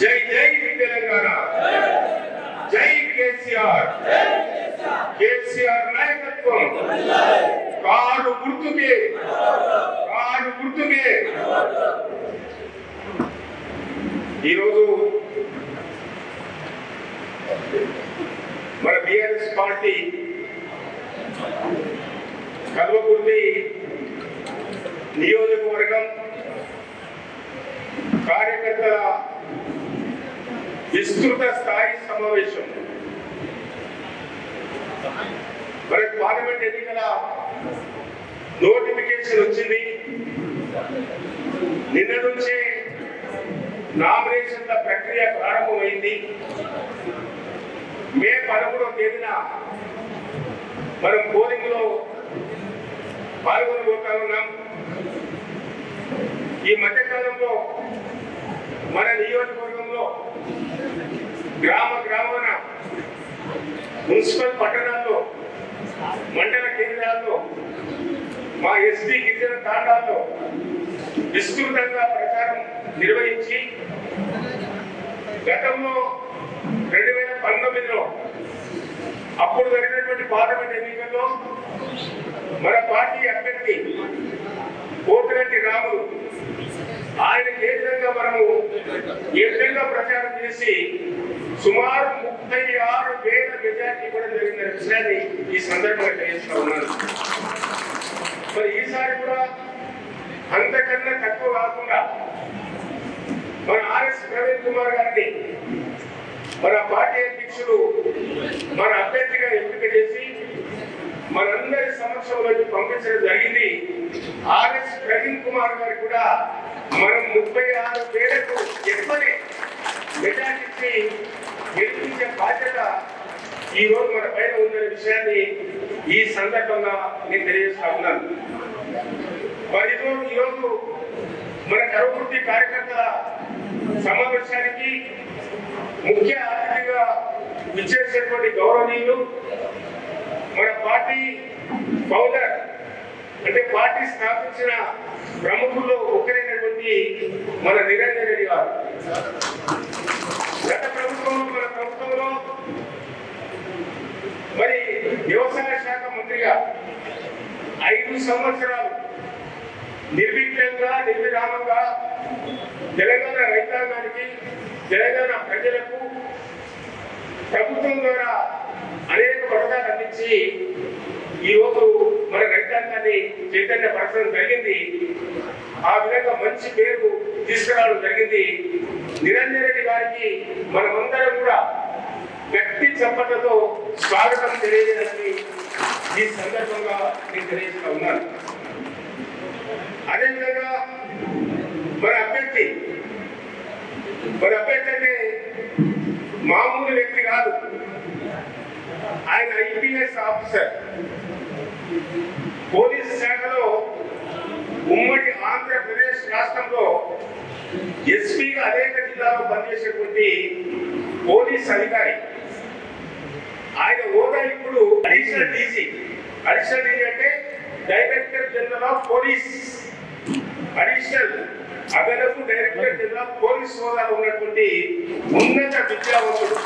జై జై తెలంగాణ. జై కేసీఆర్. కేసీఆర్ నాయకత్వం. కాడు గుర్తుకే. కాడు గుర్తుకే. ఈరోజు మన బిఆర్ఎస్ పార్టీ కల్వకుర్తి నియోజకవర్గం కార్యకర్తల విస్తృత స్థాయి సమావేశం. మరి పార్లమెంట్ ఎన్నికల నోటిఫికేషన్ వచ్చింది. నిన్న నుంచే నామినేషన్ల ప్రక్రియ ప్రారంభమైంది. మే పదమూడవ తేదీన మనం పోలింగ్లో పాల్గొనబోతా ఉన్నాం ఈ మధ్యకాలంలో మన నియోజకవర్గ గ్రామ గ్రామాన మున్సిపల్ పట్టణాల్లో మండల కేంద్రాల్లో మా ఎస్టీ గిరిజన తాండాల్లో విస్తృతంగా ప్రచారం నిర్వహించి గతంలో రెండు వేల పంతొమ్మిదిలో అప్పుడు జరిగినటువంటి పార్లమెంట్ ఎన్నికల్లో మన పార్టీ అభ్యర్థి కోటిరెడ్డి రాములు ఆయన కేంద్రంగా మనము ఏ విధంగా ప్రచారం చేసి సుమారు ముప్పై ఆరు వేల మెజార్టీ ఇవ్వడం జరిగిన విషయాన్ని ఈ సందర్భంగా తెలియజేస్తా ఉన్నాను. మరి ఈసారి కూడా అంతకన్నా తక్కువ కాకుండా మన ఆర్ఎస్ ప్రవీణ్ కుమార్ గారిని మన పార్టీ అధ్యక్షులు మన అభ్యర్థిగా ఎంపిక చేసి మనందరి సమక్షంలోకి పంపించడం జరిగింది. ఆర్ఎస్ ప్రవీణ్ కుమార్ గారు కూడా మనం ముప్పై ఆరు వేలకు ఎక్కువనే మెజార్టీ గెలిపించే బాధ్యత ఈ రోజు మన పైన ఉందనే విషయాన్ని ఈ సందర్భంగా నేను తెలియజేస్తా ఉన్నాను. మరి ఈరోజు మన కరువృత్తి కార్యకర్తల సమావేశానికి ముఖ్య అతిథిగా విచ్చేసేటువంటి గౌరవనీయులు మన పార్టీ ఫౌండర్ అంటే పార్టీ స్థాపించిన ప్రముఖుల్లో ఒకరైనటువంటి మన నిరంజన్ రెడ్డి గారు. గత ప్రభుత్వం మన ప్రభుత్వంలో మరి వ్యవసాయ శాఖ మంత్రిగా ఐదు సంవత్సరాలు నిర్విఘ్నంగా నిర్విరామంగా తెలంగాణ రైతాంగానికి తెలంగాణ ప్రజలకు ప్రభుత్వం ద్వారా అనేక పథకాలు అందించి ఈ రోజు మన రైతాంగాన్ని చైతన్యపరచడం జరిగింది. ఆ విధంగా మంచి పేరు తీసుకురావడం జరిగింది. నిరంజన్ రెడ్డి గారికి మనమందరం కూడా వ్యక్తి చప్పట్లతో స్వాగతం తెలియజేయాలని ఈ సందర్భంగా నేను తెలియజేస్తా ఉన్నాను. అదేవిధంగా మన అభ్యర్థి మన అభ్యర్థి అంటే మామూలు వ్యక్తి కాదు. ఆయన ఐపీఎస్ ఆఫీసర్. పోలీస్ శాఖలో ఉమ్మడి ఆంధ్రప్రదేశ్ రాష్ట్రంలో ఎస్పీగా అనేక జిల్లాలో పనిచేసేటువంటి పోలీస్ అధికారి. ఆయన హోదా ఇప్పుడు అడిషనల్ డీసీ. అడిషనల్ డీసీ అంటే director general of police. Additional అదనపు డైరెక్టర్ జనరల్ ఆఫ్ పోలీస్ హోదాలో ఉన్నటువంటి ఉన్నత విద్యావంతుడు.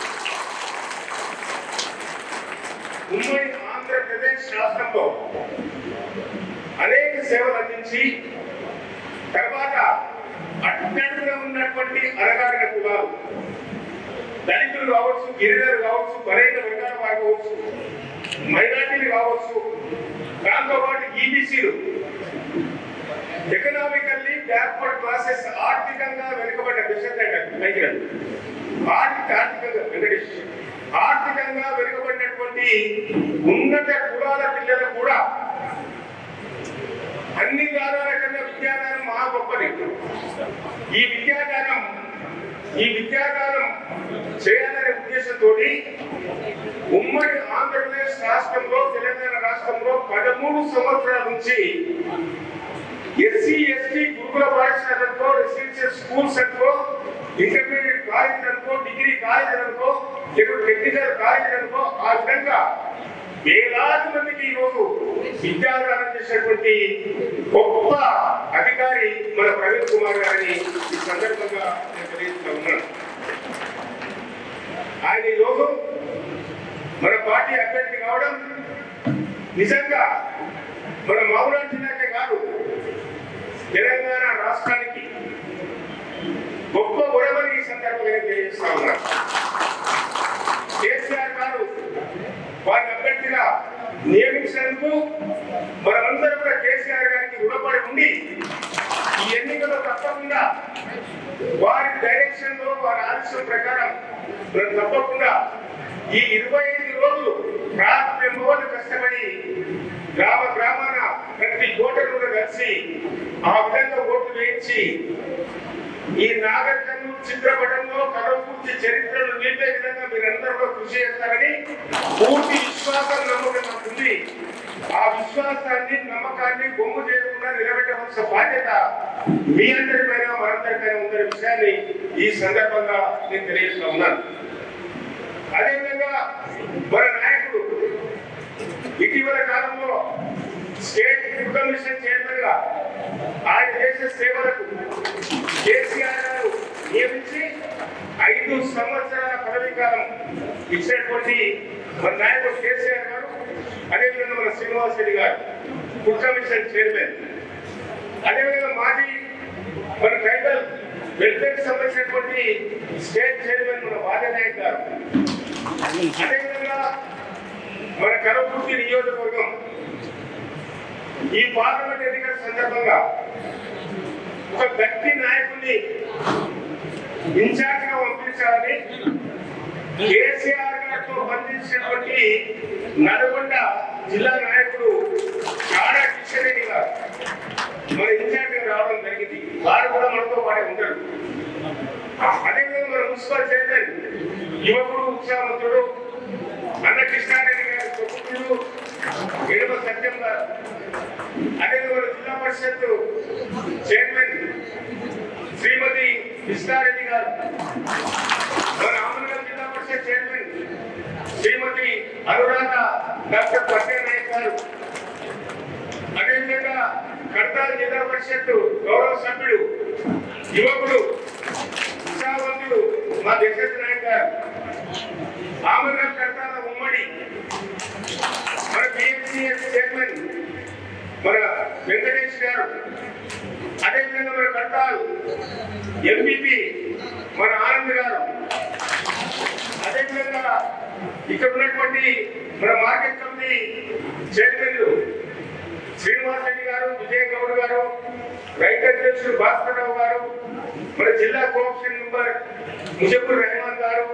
ఉమ్మడి ఆంధ్రప్రదేశ్ రాష్ట్రంలో అనేక సేవలు అందించి తర్వాత అట్టడుగున ఉన్నటువంటి అనగారిన కులాలు దళితులు కావచ్చు గిరిజనులు కావచ్చు బలైన వర్గాల వారు కావచ్చు మైనార్టీలు కావచ్చు దాంతో పాటు ఈబీసీలు ఎకనామికల్లీ బ్యాక్వర్డ్ క్లాసెస్ ఆర్థికంగా వెనుకబడ్డ విషయం ఆర్థిక ఆర్థికంగా వెంకటేష్. ఆర్థికంగా వెనుకబడినటువంటి ఉన్నత కులాల పిల్లలు కూడా అన్ని దానాల కన్నా విద్యాదానం మహా గొప్పది. ఈ విద్యాదానం ఈ విద్యాదానం చేయాలనే ఉద్దేశంతో ఉమ్మడి ఆంధ్రప్రదేశ్ రాష్ట్రంలో తెలంగాణ రాష్ట్రంలో పదమూడు సంవత్సరాల నుంచి ఎస్సీ ఎస్టీ గురుకుల పాఠశాలలతో రెసిడెన్షియల్ స్కూల్స్ అనుకో ఇంటర్మీడియట్ కాలేజ్ అనుకో డిగ్రీ కాలేజ్ అనుకో లేదా టెక్నికల్ కాలేజ్ అనుకో ఆ విధంగా వేలాది మందికి ఈరోజు విద్యాదానం చేసినటువంటి గొప్ప అధికారి మన ప్రవీణ్ కుమార్ గారిని ఈ సందర్భంగా నేను తెలియజేస్తా ఉన్నాను. ఆయన ఈరోజు మన పార్టీ అభ్యర్థి కావడం నిజంగా మన మామూలు జిల్లాకే కాదు తెలంగాణ రాష్ట్రానికి గొప్ప ఉడమని ఈ సందర్భంగా తెలియజేస్తా ఉన్నారు కేసీఆర్ గారు వారిని అభ్యర్థిగా నియమించినందుకు మనమందరం కూడా కేసీఆర్ గారికి రుణపడి ఉండి ఈ ఎన్నికల్లో తప్పకుండా వారి డైరెక్షన్లో వారి ఆదేశం ప్రకారం తప్పకుండా ఈ ఇరవై ఐదు రోజులు రాత్రి కష్టపడి గ్రామ గ్రామాన ప్రతి ఓటరు కలిసి ఆ విధంగా ఓట్లు వేయించి ఈ నాగరికను చిత్రపటంలో కరపూర్తి చరిత్రను నింపే విధంగా మీరందరూ కూడా కృషి చేస్తారని పూర్తి విశ్వాసం నమ్మకం ఉంది. ఆ విశ్వాసాన్ని నమ్మకాన్ని బొమ్ము చేయకుండా నిలబెట్టవలసిన బాధ్యత మీ అందరిపైన మనందరిపైన ఉందనే విషయాన్ని ఈ సందర్భంగా నేను తెలియజేస్తా ఉన్నాను. అదేవిధంగా మన నాయకుడు ఇటీవల కాలంలో స్టేట్ ఫుడ్ కమిషన్ చైర్మన్గా ఆయన చేసే సేవలకు కేసీఆర్ గారు నియమించి ఐదు సంవత్సరాల పదవీ కాలం ఇచ్చినటువంటి మన నాయకుడు కేసీఆర్ గారు అదేవిధంగా మన శ్రీనివాస్ రెడ్డి గారు ఫుడ్ కమిషన్ చైర్మన్. అదేవిధంగా మాజీ మన ట్రైబల్ వెల్ఫేర్ సంబంధించినటువంటి స్టేట్ చైర్మన్ మన వాదనాయక్ గారు. అదేవిధంగా మన కరపూర్తి నియోజకవర్గం ఈ పార్లమెంట్ ఎన్నికల సందర్భంగా ఒక గట్టి నాయకుడిని ఇన్ఛార్జ్గా పంపించాలని కేసీఆర్ గారితో బంధించినటువంటి నల్గొండ జిల్లా నాయకుడు కాడా కిషన్ రెడ్డి గారు మన ఇన్ఛార్జ్గా రావడం జరిగింది. వారు కూడా మనతో పాటే ఉంటారు. అదేవిధంగా మన మున్సిపల్ చైర్మన్ యువకుడు ఉత్సాహవంతుడు అన్న కృష్ణారెడ్డి గారి కొడుకుడు ఎడమ సత్యం గారు అదేవిధంగా మన జిల్లా పరిషత్ చైర్మన్ శ్రీమతి కృష్ణారెడ్డి గారు. మన ఆమనగర్ జిల్లా పరిషత్ చైర్మన్ శ్రీమతి అనురాధ డాక్టర్ పట్టేనాయక్ నాయక్ గారు. అదేవిధంగా కడతాల జిల్లా పరిషత్ గౌరవ సభ్యుడు యువకుడు ఉత్సాహవంతుడు మా దశరథ నాయక్ గారు. ఆమనగర్ కడతాల ఉమ్మడి మన బిఎంసీఎస్ చైర్మన్ మన వెంకటేష్ గారు అదేవిధంగా మన కట్టాలు ఎంపీపీ మన ఆనంద్ గారు. అదేవిధంగా ఇక్కడ ఉన్నటువంటి మన మార్కెట్ కమిటీ చైర్మన్లు శ్రీనివాస్ రెడ్డి గారు విజయ్ గౌడ్ గారు రైతు అధ్యక్షుడు భాస్కర్ రావు గారు మన జిల్లా కోఆపరేషన్ మెంబర్ ముజబ్బుర్ రెహమాన్ గారు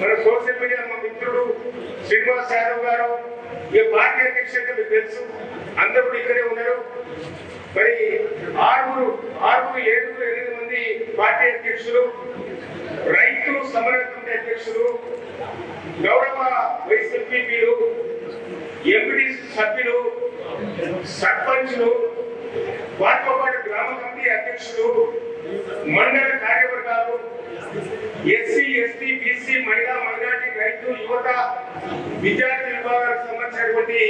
మన సోషల్ మీడియా మా మిత్రుడు శ్రీనివాస్ యాదవ్ గారు ఈ పార్టీ అధ్యక్షుడు మీకు తెలుసు. అందరూ ఇక్కడే ఉన్నారు. మరి ఆరుగురు ఆరుగురు ఏడుగురు ఎనిమిది మంది పార్టీ అధ్యక్షులు రైతు సమర కమిటీ అధ్యక్షులు గౌరవ వైస్ ఎంపీపీలు సభ్యులు సర్పంచులు వారితో పాటు గ్రామ కమిటీ అధ్యక్షులు మండల కార్యవర్గాలు ఎస్సీ ఎస్టీ బీసీ మహిళా మైనార్టీ రైతు యువత విద్యార్థి విభాగాలకు సంబంధించినటువంటి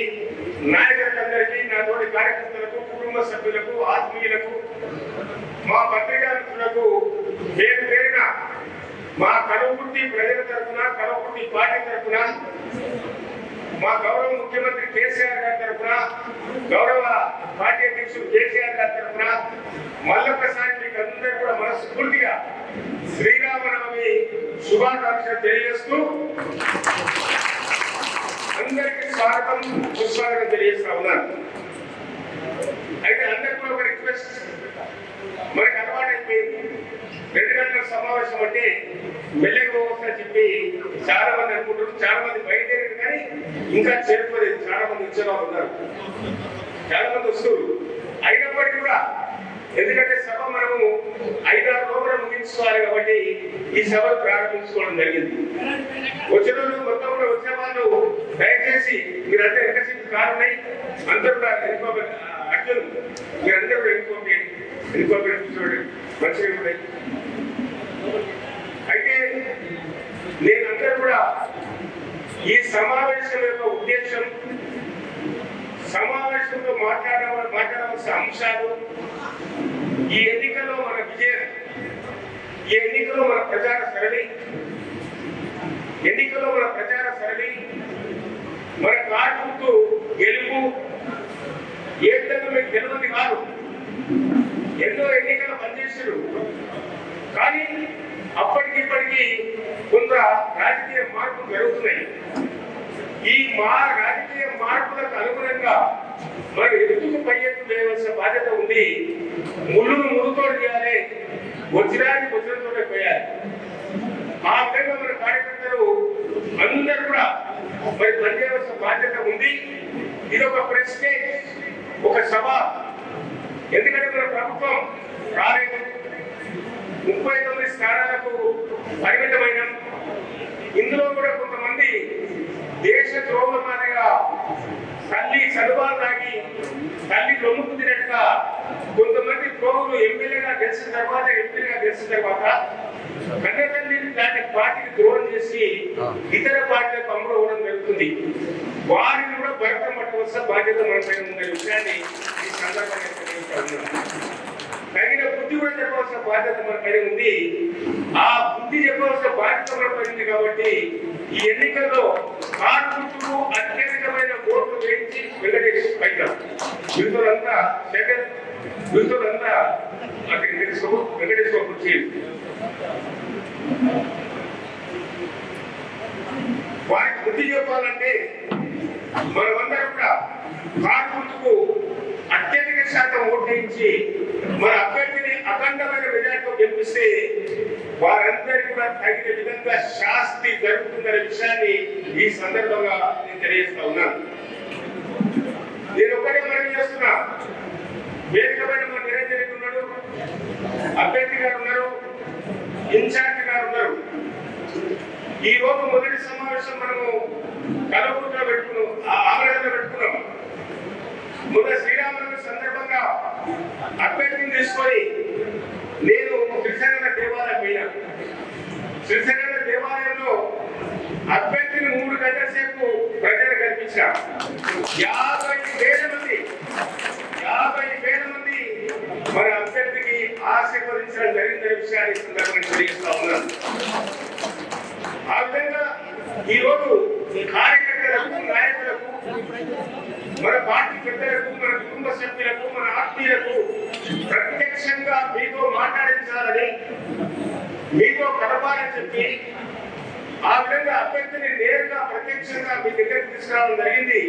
నాయకులు నా నాతోటి కార్యకర్తలకు కుటుంబ సభ్యులకు ఆత్మీయులకు మా పత్రికా మిత్రులకు పేరు పేరున మా కలవకుర్తి ప్రజల తరఫున కలవకుర్తి పార్టీ తరఫున మా గౌరవ ముఖ్యమంత్రి కేసీఆర్ గారి తరఫున గౌరవ పార్టీ అధ్యక్షుడు కేసీఆర్ గారి తరఫున మళ్ళొకసారి మీకు అందరూ కూడా మనస్ఫూర్తిగా శ్రీరామనవమి శుభాకాంక్షలు తెలియజేస్తూ అందరికి స్వాగతం. సుస్వాగతం తెలియజేస్తా ఉన్నాను. అయితే అందరికీ కూడా ఒక రిక్వెస్ట్ మనకు అలవాటు అయిపోయింది రెండు గంటల సమావేశం అంటే మెల్లగా పోవచ్చని చెప్పి చాలా మంది అనుకుంటారు. చాలా మంది బయలుదేరారు కానీ ఇంకా చేరుకోలేదు. చాలా మంది వచ్చేలా ఉన్నారు. చాలా మంది వస్తున్నారు. అయినప్పటికీ కూడా ఎందుకంటే సభ మనము ఐదారు లోపల ముగించుకోవాలి కాబట్టి ఈ సభ ప్రారంభించుకోవడం జరిగింది. వచ్చిన మొత్తం కూడా వచ్చే వాళ్ళు దయచేసి మీరంతా వెనక సీట్లు కారున్నాయి అందరూ కూడా వెళ్ళిపోయి అర్జున్ మీరందరూ కూడా వెళ్ళిపోయి వెళ్ళిపోయి కూర్చోండి మంచిగా ఉన్నాయి అయితే నేనందరూ కూడా ఈ సమావేశం యొక్క ఉద్దేశం సమావేశంలో మాట్లాడ మాట్లాడవలసిన అంశాలు ఈ ఎన్నికల్లో మన విజయం ఈ మన ప్రచార సరళి. ఎన్నికలు మన ప్రచార సరళి. మన కార్డు గెలుపు. ఏ విధంగా మీకు తెలియని కాదు ఎన్నో ఎన్నికలు పనిచేసారు కానీ అప్పటికిప్పటికీ కొంత రాజకీయ మార్పులు జరుగుతున్నాయి. ఈ మా రాజకీయ మార్పులకు అనుగుణంగా మనం ఎందుకు పై ఎత్తు వేయవలసిన బాధ్యత ఉంది. ముళ్ళును ముడుతోడు చేయాలి. వజ్రాన్ని వజ్రంతో పోయారు. ఆ విధంగా మన కార్యకర్తలు అందరు కూడా మరి పనిచేయవలసిన బాధ్యత ఉంది. ఇది ఒక ప్రశ్నే ఒక సభ. ఎందుకంటే మన ప్రభుత్వం రాలేదు. ముప్పై తొమ్మిది స్థానాలకు పరిమితమైన. ఇందులో కూడా కొంతమంది దేశ ద్రోహమానగా తల్లి చదువాలు తాగి తల్లి లొమ్ముకుతినట్టుగా కొంతమంది ద్రోహులు ఎమ్మెల్యేగా గెలిచిన తర్వాత ఎంపీగా గెలిచిన తర్వాత కన్న తల్లిని దాని పార్టీకి ద్రోహం చేసి ఇతర పార్టీలకు అమ్ముకోవడం జరుగుతుంది. వారిని కూడా భరతం పట్టవలసిన బాధ్యత మన పైన ఉన్న విషయాన్ని ఈ సందర్భంగా. తగిన బుద్ధి కూడా చెప్పవలసిన బాధ్యత మన పైన ఉంది. ఆ బుద్ధి చెప్పవలసిన బాధ్యత మన కాబట్టి ఈ ఎన్నికల్లో కార్మికులు అత్యధికమైన ఓట్లు వేయించి వెంకటేష్ పైగా మిగతాదంతా సెకండ్ మిగతాదంతా అక్కడికి తెలుసుకో వెంకటేశ్వర కుర్చీ. వారికి బుద్ధి చెప్పాలంటే మనమందరం కూడా కార్మికులకు అత్యధిక శాతం ఓటేయించి మన అభ్యర్థిని అఖండమైన మెజార్టీతో గెలిపిస్తే వారందరికీ కూడా తగిన విధంగా శాస్తి జరుగుతుందనే విషయాన్ని ఈ సందర్భంగా నేను తెలియజేస్తా ఉన్నాను. నేను ఒకటే మనం చేస్తున్నా. వేదికపైన మన నిరంజన్ రెడ్డి ఉన్నాడు అభ్యర్థి గారు ఉన్నారు ఇన్ఛార్జ్ గారు ఉన్నారు. ఈ రోజు మొదటి సమావేశం మనము కలవూరులో పెట్టుకున్నాం ఆంధ్రలో పెట్టుకున్నాం. మొన్న శ్రీరామనవమి సందర్భంగా అభ్యర్థిని తీసుకొని నేను శ్రీశైల దేవాలయం పోయినా. శ్రీశైల దేవాలయంలో అభ్యర్థిని మూడు గంటల సేపు ప్రజలు కల్పించిన. యాభై వేల మంది యాభై వేల మంది మన అభ్యర్థికి ఆశీర్వదించడం జరిగిన విషయాన్ని సందర్భంగా తెలియజేస్తా ఉన్నాను. ఆ విధంగా ఈ రోజు కార్యకర్తలకు నాయకులకు మన పార్టీ పెద్దలకు కుటుంబ సభ్యులకు మన ఆత్మీయులకు ప్రత్యక్షంగా మీతో మాట్లాడించాలని మీతో కలపాలని చెప్పి ఆ విధంగా అభ్యర్థిని నేరుగా ప్రత్యక్షంగా మీ దగ్గరికి తీసుకురావడం జరిగింది.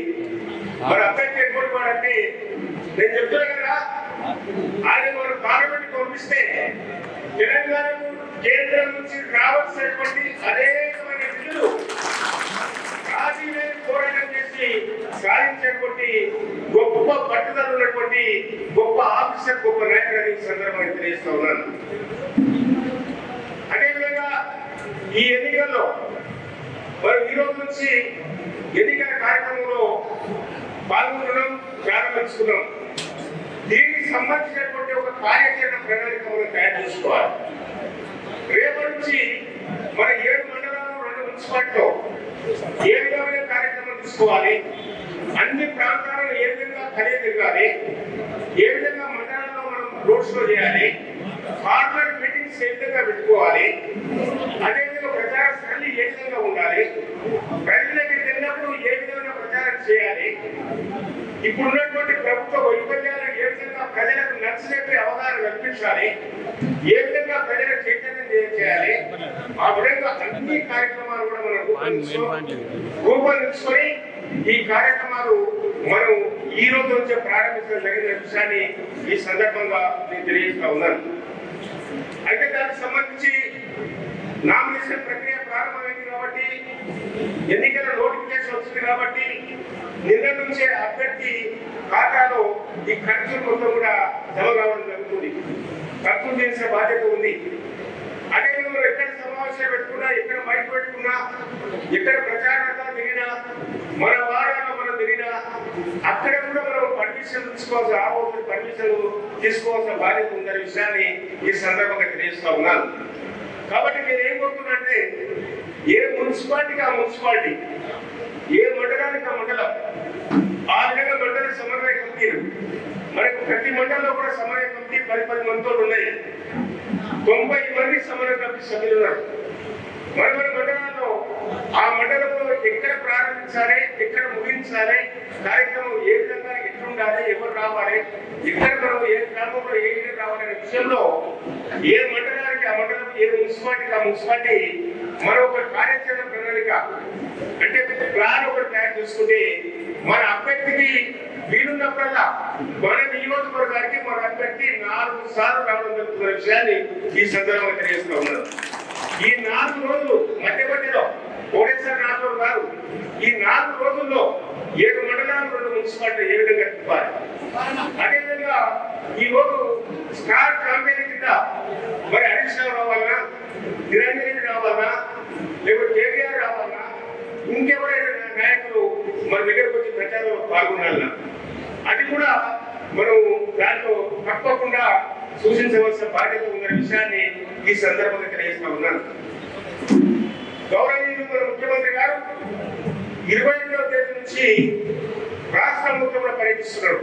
మరి అభ్యర్థి ఎటువంటి వాడంటే నేను చెప్తున్నా కదా ఆయన మన పార్లమెంట్ పంపిస్తే తెలంగాణకు కేంద్రం నుంచి రావాల్సినటువంటి అనేకమైన నిధులు రాజీవే పోరాటం చేసి సాధించేటువంటి గొప్ప పట్టుదల ఉన్నటువంటి గొప్ప ఆఫీసర్ గొప్ప నాయకులని సందర్భంగా తెలియజేస్తా ఉన్నాను. అదేవిధంగా ఈ ఎన్నికల్లో మరి ఈ రోజు నుంచి ఎన్నికల కార్యక్రమంలో పాల్గొనడం ప్రారంభించుకున్నాం. దీనికి సంబంధించినటువంటి ఒక కార్యాచరణ ప్రణాళిక మనం తయారు చేసుకోవాలి. రేపటి నుంచి మన ఏడు మండలాలు రెండు మున్సిపాలిటీలో ఏ విధమైన కార్యక్రమం తీసుకోవాలి? అన్ని ప్రాంతాలను ఏ విధంగా కలియదిగాలి ఏ విధంగా మండలాల్లో మనం రోడ్ షో చేయాలి ఫార్మర్ మీటింగ్స్ ఏ విధంగా పెట్టుకోవాలి అదేవిధంగా ప్రచార స్థలి ఏ విధంగా ఉండాలి ప్రజల దగ్గరికి వెళ్ళినప్పుడు ఏ విధమైన ప్రచారం చేయాలి ఇప్పుడున్నటువంటి ప్రభుత్వ వైఫల్యాలను ఏ విధంగా ప్రజలకు నచ్చినట్టు అవగాహన కల్పించాలి ఏ విధంగా ప్రజలకు చైతన్యం చేయాలి ఆ విధంగా అన్ని కార్యక్రమాలు కూడా మనం రూపొందించుకో- రూపొందించుకొని ఈ కార్యక్రమాలు మనం ఈ రోజు నుంచే ప్రారంభించడం జరిగిన విషయాన్ని ఈ సందర్భంగా నేను తెలియజేస్తా ఉన్నాను. అయితే దానికి సంబంధించి నామినేషన్ ప్రక్రియ ప్రారంభమైంది కాబట్టి ఎన్నికల నోటిఫికేషన్ వచ్చింది కాబట్టి నిన్న నుంచే అభ్యర్థి ఖాతాలో ఈ ఖర్చు మొత్తం కూడా జమ కావడం జరుగుతుంది. ఖర్చులు చేసే బాధ్యత ఉంది. అదే మనం ఎక్కడ సమావేశం పెట్టుకున్నా ఎక్కడ మైక్ పెట్టుకున్నా ఎక్కడ ప్రచారంగా తిరిగినా మన వారాల్లో మనం తిరిగినా అక్కడ కూడా మనం పర్మిషన్ తీసుకోవాల్సిన రాబోతున్న పర్మిషన్ తీసుకోవాల్సిన బాధ్యత ఉందనే విషయాన్ని ఈ సందర్భంగా తెలియజేస్తా ఉన్నాను. కాబట్టి నేను ఏం కోరుతున్నంటే ఏ మున్సిపాలిటీకి ఆ మున్సిపాలిటీ ఏ మండలానికి ఆ మండలం ఆ విధంగా మండల సమన్వయ కమిటీలు మనకు ప్రతి మండలంలో కూడా సమన్వయ కమిటీ పది పది మందితో ఉన్నాయి. తొంభై మంది సమన్వయ సభ్యులు ఉన్నారు మరి మండలాల్లో ఆ మండలంలో ఎక్కడ ప్రారంభించాలి ఎక్కడ ముగించాలి కార్యక్రమం ఏ విధంగా ఎట్లుండాలి ఎవరు రావాలి ఎక్కడ మనం ఏ గ్రామంలో ఏ విధంగా రావాలనే విషయంలో ఏ మండలానికి ఆ మండలం ఏ మున్సిపాలిటీ ఆ మున్సిపాలిటీ మరొక కార్యాచరణ ప్రణాళిక అంటే ప్లాన్ ఒకటి తయారు చేసుకుంటే మన అభ్యర్థికి వీలున్నప్పుడల్లా మన నియోజకవర్గానికి మన అభ్యర్థి నాలుగు సార్లు రావడం జరుగుతున్న విషయాన్ని ఈ సందర్భంగా తెలియజేస్తూ ఉన్నారు ఈ నాలుగు రోజులు మధ్య మధ్యలో కోటేశ్వర నాలుగు గారు ఈ నాలుగు రోజుల్లో ఏడు మండలాలు రెండు మున్సిపాలిటీ ఏ విధంగా తిప్పాలి? అదేవిధంగా ఈ రోజు స్టార్ కాంపెనీ కింద మరి హరీష్ రావు రావాలనా? నిరంజన్ రెడ్డి రావాలన్నా లేకపోతే కేటీఆర్ రావాలనా? ఇంకెవరైనా నాయకులు మన దగ్గరకు వచ్చి ప్రచారంలో పాల్గొనాలన్నా అది కూడా మనం దాంట్లో తప్పకుండా సూచించవలసిన బాధ్యత ఉన్న విషయాన్ని ఈ సందర్భంగా తెలియజేస్తా ఉన్నాను. గౌరవనీయులు మన ముఖ్యమంత్రి గారు ఇరవై ఎనిమిదవ తేదీ నుంచి రాష్ట్ర ముఖ్యమంత్రి పర్యటిస్తున్నారు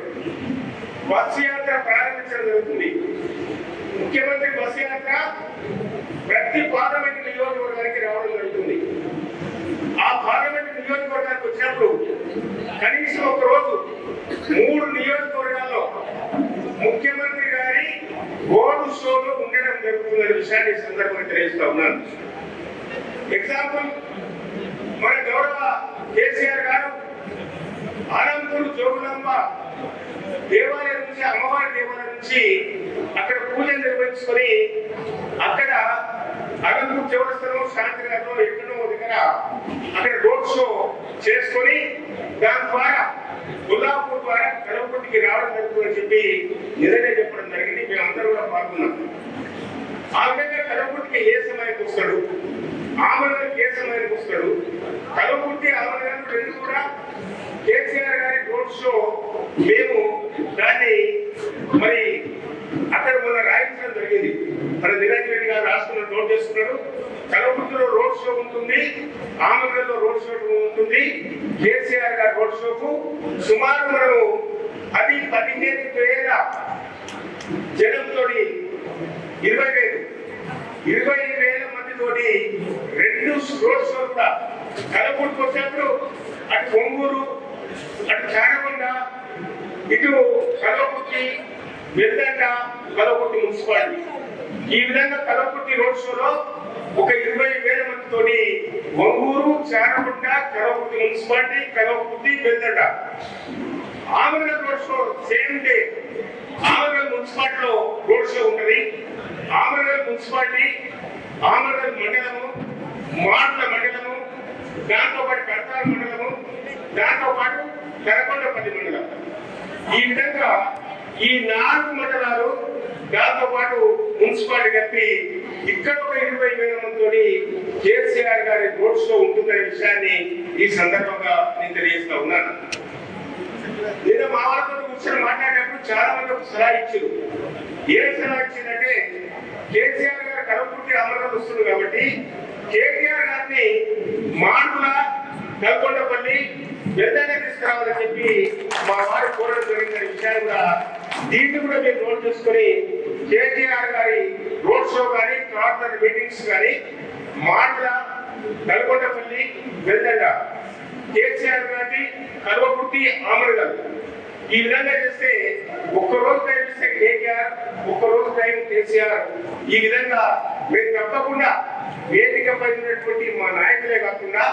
బస్సు యాత్ర ప్రారంభించడం జరుగుతుంది. ముఖ్యమంత్రి బస్సు యాత్ర ప్రతి పార్లమెంట్ నియోజకవర్గానికి రావడం జరుగుతుంది. ఆ పార్లమెంట్ నియోజకవర్గానికి వచ్చినప్పుడు కనీసం ఒక రోజు మూడు నియోజకవర్గాల్లో ముఖ్యమంత్రి గారి రోడ్డు షోలు ఉండడం జరుగుతుందనే విషయాన్ని సందర్భంగా తెలియజేస్తా ఉన్నాను. ఎగ్జాంపుల్ మన గౌరవ కేసీఆర్ గారు ఆనందూరు జోగులాంబ దేవాలయం నుంచి అమ్మవారి దేవాలయం నుంచి అక్కడ పూజలు నిర్వహించుకొని అక్కడ అనంతపూర్ చౌరస్తలో శాంతినగర్లో ఎక్కడో దగ్గర అక్కడ రోడ్ షో చేసుకొని దాని ద్వారా గుల్లాపూర్ ద్వారా కలవకుర్తికి రావడం జరుగుతుందని చెప్పి నిజంగా చెప్పడం జరిగింది. మేమందరూ కూడా పాల్గొన్నాం. ఆ విధంగా కలవకుర్తికి ఏ సమయానికి వస్తాడు? ఆమరణకి ఏ సమయానికి వస్తాడు? కలవకుర్తి ఆమరణ రెండు కూడా కేసీఆర్ గారి రోడ్ షో మేము దాన్ని మరి అక్కడ మొన్న రాయించడం జరిగింది. మన నిరంజన్ రెడ్డి గారు రాష్ట్రంలో నోట్ చేసుకున్నాడు. కలవకుర్తిలో రోడ్ షో ఉంటుంది ఆమరణలో రోడ్ షో ఉంటుంది కేసీఆర్ గారి రోడ్ షోకు సుమారు మనము అది పదిహేను వేల జనంతో ఇరవై వేలు ఇరవై వేల మందితోటి రెండు రోడ్ షో కూడా కలబుడికి వచ్చినప్పుడు అటు ఒంగూరు అటు చారకొండ ఇటు కలవకుర్తి వెల్దండ కలవకుర్తి మున్సిపాలిటీ. ఈ విధంగా కలవకుర్తి రోడ్ షోలో ఒక ఇరవై వేల మందితోటి వంగూరు చారగుట్ట కలవకుర్తి మున్సిపాలిటీ కలవకుర్తి వెల్దండ ఆమరణ రోడ్ షో సేమ్ డే. ఆమరణ మున్సిపాలిటీలో రోడ్ షో ఉంటది. ఆమరణ మున్సిపాలిటీ ఆమరణ మండలము మాట్ల మండలము దాంతో పాటు కడతాల మండలము దాంతో పాటు తెరకొండపల్లి మండలం. ఈ విధంగా ఈ నాలుగు మండలాలు దాంతో పాటు మున్సిపాలిటీ కప్పి ఇక్కడ ఒక ఇరవై వేల మందితోని కేసీఆర్ గారి రోడ్ షో ఉంటుందనే విషయాన్ని ఈ సందర్భంగా నేను తెలియజేస్తా ఉన్నాను. నేను మా వాళ్ళతో కూర్చొని మాట్లాడేటప్పుడు చాలా మంది ఒక సలహా ఇచ్చారు. ఏం సలహా ఇచ్చిందంటే కేసీఆర్ గారు కలపూర్తి అమలు వస్తుంది కాబట్టి కేటీఆర్ గారిని మాడుల కల్కొండపల్లి వెంటనే తీసుకురావాలని చెప్పి మా వారు కోరడం జరిగిన విషయాన్ని కూడా దీన్ని కూడా మీరు నోట్ చేసుకుని కేటీఆర్ గారి రోడ్ షో కానీ కార్నర్ మీటింగ్స్ కానీ మాడుల నల్గొండపల్లి వెంటనే కేసీఆర్ గారి కల్వకుర్తి ఆమరగల్. ఈ విధంగా చేస్తే ఒక్క రోజు టైం ఇస్తే కేటీఆర్ ఒక్క రోజు టైం కేసీఆర్. ఈ విధంగా మేము తప్పకుండా వేదిక పై ఉన్నటువంటి మా నాయకులే కాకుండా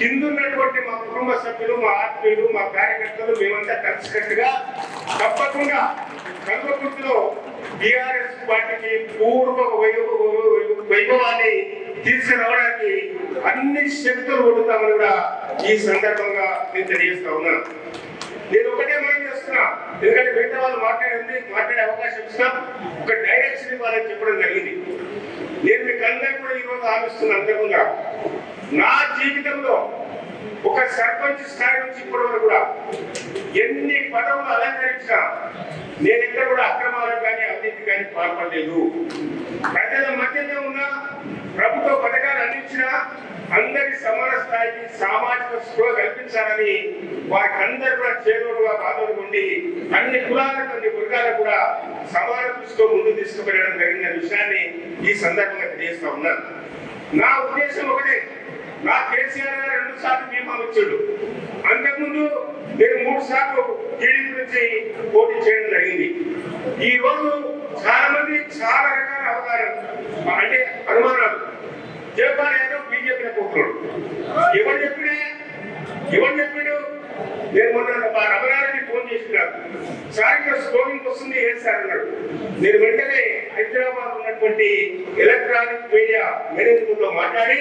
కింద ఉన్నటువంటి మా కుటుంబ సభ్యులు మా ఆత్మీయులు మా కార్యకర్తలు మేమంతా కలిసికట్టుగా తప్పకుండా కల్వకుర్తిలో బీఆర్ఎస్ పార్టీకి పూర్వ వైభవ వైభవాన్ని తీసుకురావడానికి అన్ని శక్తులు ఉండుతామని కూడా ఈ సందర్భంగా నేను తెలియజేస్తా ఉన్నాను. నేను ఒకటే మనం చేస్తున్నా. ఎందుకంటే మిగతా వాళ్ళు మాట్లాడింది మాట్లాడే అవకాశం ఇస్తున్నా ఒక డైరెక్షన్ ఇవ్వాలని చెప్పడం జరిగింది. నేను మీకు అందరూ కూడా ఈరోజు ఆలోచిస్తున్నా అంతకుండా నా జీవితంలో ఒక సర్పంచ్ స్థాయి నుంచి ఇప్పటి వరకు కూడా ఎన్ని పదవులు అలంకరించినా నేను ఎక్కడ కూడా అక్రమాలకు కానీ అవినీతి కానీ పాల్పడలేదు. ప్రజల మధ్యలో ఉన్న ప్రభుత్వ పథకాలు అందించినా అందరి సమాన స్థాయికి సామాజిక స్పృహ కల్పించాలని వారికి అందరూ కూడా చేదోడుగా బాధలు ఉండి అన్ని కులాలకు అన్ని వర్గాలకు కూడా సమాన దృష్టితో ముందు తీసుకువెళ్ళడం జరిగిన విషయాన్ని ఈ సందర్భంగా తెలియజేస్తా ఉన్నాను. నా ఉద్దేశం ఒకటే. నా కేసీఆర్ గారు రెండు సార్లు బీమా వచ్చాడు. అంతకుముందు నేను మూడు సార్లు టీడీపీ నుంచి పోటీ చేయడం జరిగింది. ఈ రోజు చాలా మంది చాలా రకాల అవగాహన అంటే అనుమానాలు. జవహర్ యాదవ్ బీజేపీ పోతున్నాడు. ఎవరు చెప్పినా ఎవరు చెప్పాడు నేను మొన్న మా రమణారెడ్డి ఫోన్ చేసినాడు సార్ ఇక్కడ వస్తుంది ఏం సార్ అన్నాడు. నేను వెంటనే హైదరాబాద్ ఉన్నటువంటి ఎలక్ట్రానిక్ మీడియా మేనేజ్మెంట్లో మాట్లాడి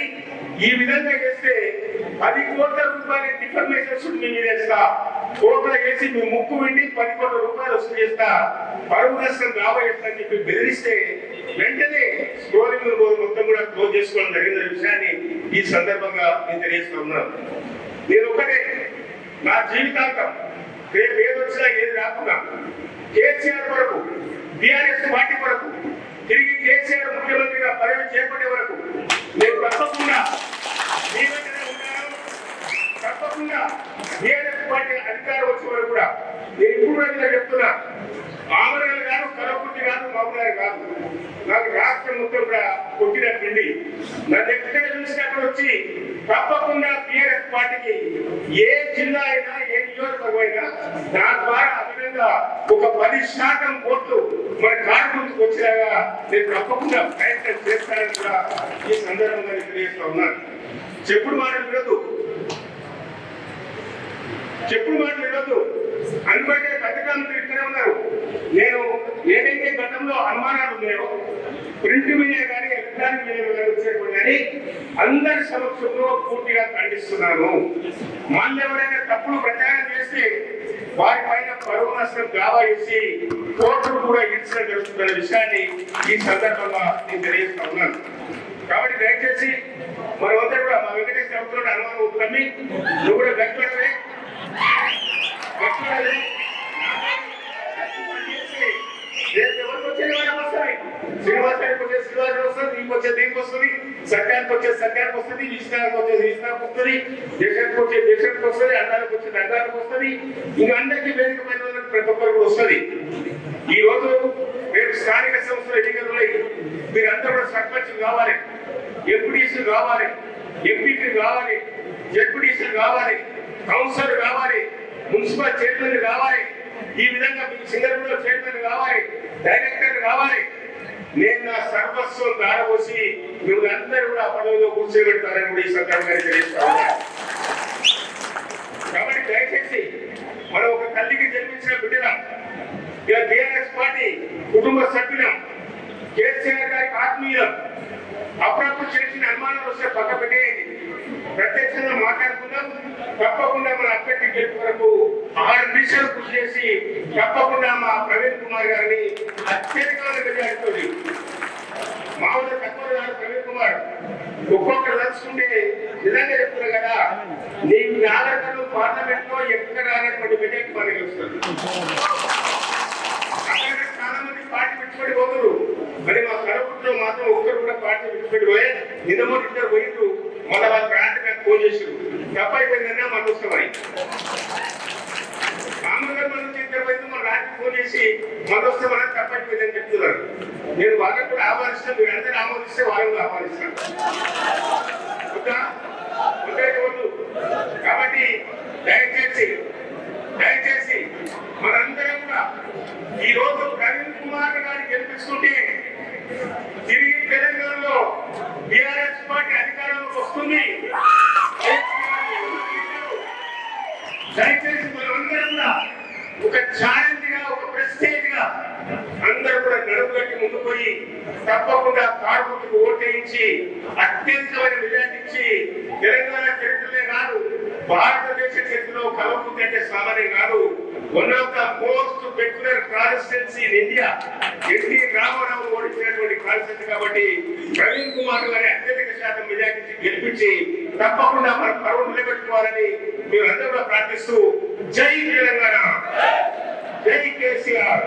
ఈ విధంగా చేస్తే పది కోట్ల రూపాయల డిఫర్మేషన్ సూట్ మీ మీద కోట్ల వేసి మీ ముక్కు విండి పది కోట్ల రూపాయలు వసూలు చేస్తా. పరువు నష్టం రాబోయేస్తా అని చెప్పి బెదిరిస్తే వెంటనే స్టోరింగ్ మొత్తం కూడా క్లోజ్ చేసుకోవడం జరిగిన విషయాన్ని ఈ సందర్భంగా నేను తెలియజేస్తున్నాను నేను ఒకటే నా జీవితాంతం రేపు ఏది వచ్చినా ఏది రాకుండా కేసీఆర్ కొరకు బీఆర్ఎస్ పార్టీ కొరకు తిరిగి కేసీఆర్ ముఖ్యమంత్రిగా పదవి చేపట్టే వరకు నేను తప్పకుండా మీ వెంటనే ఉంటాను. తప్పకుండా ఏ పార్టీ అధికారం వచ్చే వరకు కూడా నేను ఇప్పుడు కూడా చెప్తున్నా. ఆమరణ గారు కలవకుర్తి కాదు మహబూబ్ కాదు నాకు రాష్ట్రం మొత్తం కూడా కొట్టినట్టుండి నా నన్ను ఎక్కడ అక్కడ వచ్చి తప్పకుండా టీఆర్ఎస్ పార్టీకి ఏ జిల్లా అయినా ఏ నియోజకవర్గం అయినా దాని ద్వారా అదనంగా ఒక పది శాతం ఓట్లు మన కార్మికులకు వచ్చేలాగా నేను తప్పకుండా ప్రయత్నం చేస్తానని కూడా ఈ సందర్భంగా తెలియజేస్తా ఉన్నాను. చెప్పుడు మాట వినదు చెప్పుడు మాటలు వినొద్దు. అనుకుంటే పత్రికలు ఇక్కడే ఉన్నారు. నేను ఏదైతే గతంలో అనుమానాలు ఉన్నాయో ప్రింట్ మీడియా కానీ ఎలక్ట్రానిక్ మీడియా కానీ వచ్చేటువంటి అందరి సమక్షంలో పూర్తిగా ఖండిస్తున్నాను. మళ్ళీ ఎవరైనా తప్పుడు ప్రచారం చేసి వారి పైన పరువు నష్టం కావాల్సి ఇచ్చి కోర్టులు కూడా ఇచ్చడం జరుగుతున్న విషయాన్ని ఈ సందర్భంగా నేను తెలియజేస్తా ఉన్నాను. కాబట్టి దయచేసి మనమందరూ కూడా మా వెంకటేశ్వర అనుమానం ఉంటుంది నువ్వు కూడా గట్లవే శ్రీనివాసానికి వచ్చే శ్రీనివాసం వస్తుంది నీకు వచ్చే దీనికి వస్తుంది వచ్చే వస్తుంది వచ్చే వస్తుంది దేశానికి వచ్చే దేశానికి వస్తుంది అన్నానికి వచ్చే అన్నానికి వస్తుంది అందరికీ వేదిక పైన ప్రతి ఒక్కరికి వస్తుంది ఈ రోజు రేపు స్థానిక సంస్థల ఎన్నికలు మీరందరూ కూడా సర్పంచ్ కావాలి ఎంపీటీసీ కావాలి ఎంపీపీ కావాలి జడ్పీటీసీ కావాలి కౌన్సిలర్ కావాలి మున్సిపల్ చైర్మన్ కావాలి ఈ విధంగా మీకు సింగర్లో చైర్మన్ కావాలి డైరెక్టర్ కావాలి. నేను నా సర్వస్వం దారబోసి మిమ్మల్ని అందరూ కూడా పదవిలో కూర్చోబెడతారని కూడా ఈ సందర్భంగా తెలియజేస్తా కాబట్టి దయచేసి మనం ఒక తల్లికి జన్మించిన బిడ్డలం ఇలా బీఆర్ఎస్ పార్టీ కుటుంబ సభ్యులం కేసీఆర్ గారికి ఆత్మీయం అప్పుడప్పుడు చేసిన అనుమానాలు వస్తే పక్క పెట్టేయండి. ప్రత్యక్షంగా మాట్లాడుకుందాం. తప్పకుండా మన అభ్యర్థి గెలుపు వరకు ఆరు నిమిషాలు కృషి చేసి తప్పకుండా మా ప్రవీణ్ కుమార్ గారిని అత్యధికమైన మెజారిటీతో మామూలుగా తక్కువ కాదు ప్రవీణ్ కుమార్ ఒక్కొక్కరు తలుచుకుంటే నిజంగా చెప్తున్నా కదా నీ నాలుగు పార్లమెంట్లో ఎక్కడ రానటువంటి మెజారిటీ మనకి వస్తుంది అక్కడ చాలా మంది పార్టీ విడిచిపెట్టి పోతున్నారు మరి మా కడపట్లో మాత్రం ఒక్కరు కూడా పార్టీ విడిచిపెట్టి పోయే నిన్నమో ఇద్దరు పోయిండ్రు మళ్ళీ వాళ్ళ ప్రాంతం నాకు ఫోన్ చేసారు తప్ప అయిపోయిందన్నా మాకు వస్తామని మామూలుగా మన నుంచి ఇద్దరు పోయింది మన రాత్రి ఫోన్ చేసి మన వస్తే మనకు తప్ప అయిపోయిందని చెప్తున్నారు నేను వాళ్ళని కూడా ఆహ్వానిస్తాను మీరు అందరూ ఆమోదిస్తే వాళ్ళని కూడా ఆహ్వానిస్తాను వద్దా? వద్దా వద్దు. కాబట్టి దయచేసి దయచేసి మనందరం కూడా ఈ రోజు ప్రవీణ్ కుమార్ గారిని గెలిపిస్తుంటే తిరిగి తెలంగాణలో బీఆర్ఎస్ పార్టీ అధికారంలోకి వస్తుంది దయచేసి మనమందరం కూడా ఒక ఒక అందరూ కూడా నడుపు ముందు పోయి తప్పకుండా కార్మికులకు ఓటేయించి అత్యంతమైన విజయాన్నిచ్చి తెలంగాణ చరిత్రలే కాదు భారతదేశ చరిత్రలో కలవకుంది అంటే సామాన్యం కాదు one of the most peculiar constituency in India NT Rama Rao ఓడించినటువంటి constituency కాబట్టి ప్రవీణ్ కుమార్ గారి అత్యధిక శాతం మెజార్టీ గెలిపించి తప్పకుండా మన పరువు నిలబెట్టుకోవాలని మీరు అందరూ ప్రార్థిస్తూ జై తెలంగాణ. జై కేసీఆర్